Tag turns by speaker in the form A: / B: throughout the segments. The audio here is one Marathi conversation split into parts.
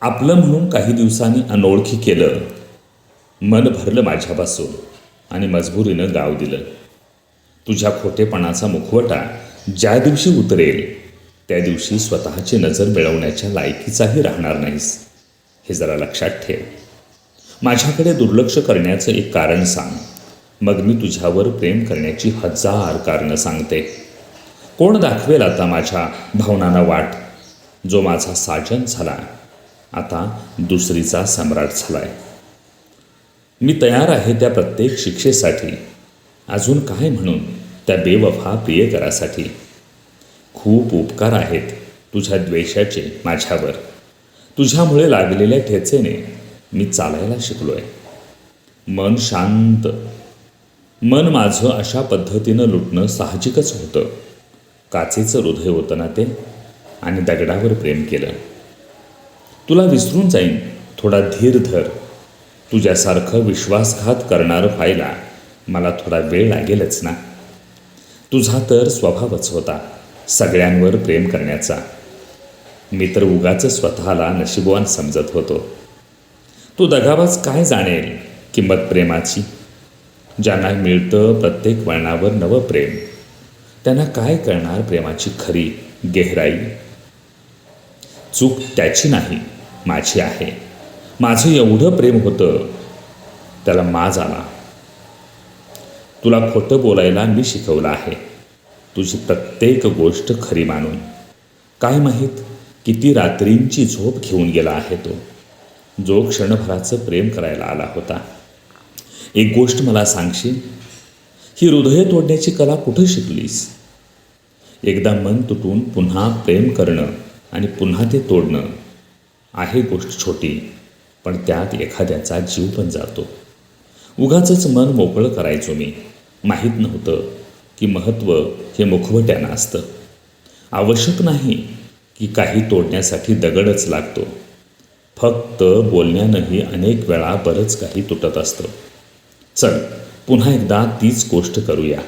A: आपलं म्हणून काही दिवसांनी अनोळखी केलं. मन भरलं माझ्यापासून आणि मजबुरीनं गाव दिलं. तुझ्या खोटेपणाचा मुखवटा ज्या दिवशी उतरेल त्या दिवशी स्वतःची नजर मिळवण्याच्या लायकीचाही राहणार नाहीस. हे जरा लक्षात ठेव. माझ्याकडे दुर्लक्ष करण्याचं एक कारण सांग. मग मी तुझ्यावर प्रेम करण्याची हजार कारणं सांगते. कोण दाखवेल आता माझ्या भावनांना वाट? जो माझा साजन झाला आता दुसरीचा सम्राट झालाय. मी तयार आहे त्या प्रत्येक शिक्षेसाठी. अजून काय म्हणून? त्या बेवफा प्रियकरासाठी. खूप उपकार आहेत तुझ्या द्वेषाचे माझ्यावर. तुझ्यामुळे लागलेल्या ठेचेने मी चालायला शिकलोय. मन शांत. मन माझं अशा पद्धतीनं लुटणं साहजिकच होतं. काचेचं हृदय होतं ना ते आणि दगडावर प्रेम केलं. तुला विसरून जाईन. थोडा धीर धर. तुझ्यासारखं विश्वासघात करणारं व्हायला मला थोडा वेळ लागेलच ना. तुझा तर स्वभावच होता सगळ्यांवर प्रेम करण्याचा. मी तर उगाच स्वतःला नशिबवान समजत होतो. तू दगाबाज काय जाणेल किंमत प्रेमाची? ज्यांना मिळतं प्रत्येक वळणावर नवं प्रेम. त्यांना काय करणार प्रेमाची खरी गहराई? चूक त्याची नाही. माझी आहे. माझं एवढं प्रेम होतं त्याला माज आला तुला खोटं बोलायला मी शिकवलं आहे. तुझी प्रत्येक गोष्ट खरी मानून. काय माहीत किती रात्रींची झोप घेऊन गेला आहे तो. जो क्षणभराचं प्रेम करायला आला होता. एक गोष्ट मला सांगशील? ही हृदय तोडण्याची कला कुठं शिकलीस? एकदा मन तुटून पुन्हा प्रेम करणं आणि पुन्हा ते तोडणं आहे गोष्ट छोटी पण त्यात एखाद्याचा जीव पण जातो. उगाचंच मन मोकळं करायचो मी. माहीत नव्हतं की महत्त्व हे मुखवट्यानं असतं. आवश्यक नाही की काही तोडण्यासाठी दगडच लागतो. फक्त बोलण्यानंही अनेक वेळा बरंच काही तुटत असतं. चल पुन्हा एकदा तीच गोष्ट करूया.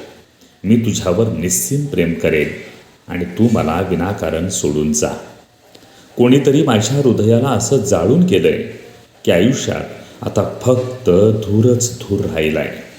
A: मी तुझ्यावर निस्सीम प्रेम करेन आणि तू मला विनाकारण सोडून जा. कोणीतरी माझ्या हृदयाला असं जाळून केलंय. की आयुष्यात आता फक्त धूरच धूर राहिला आहे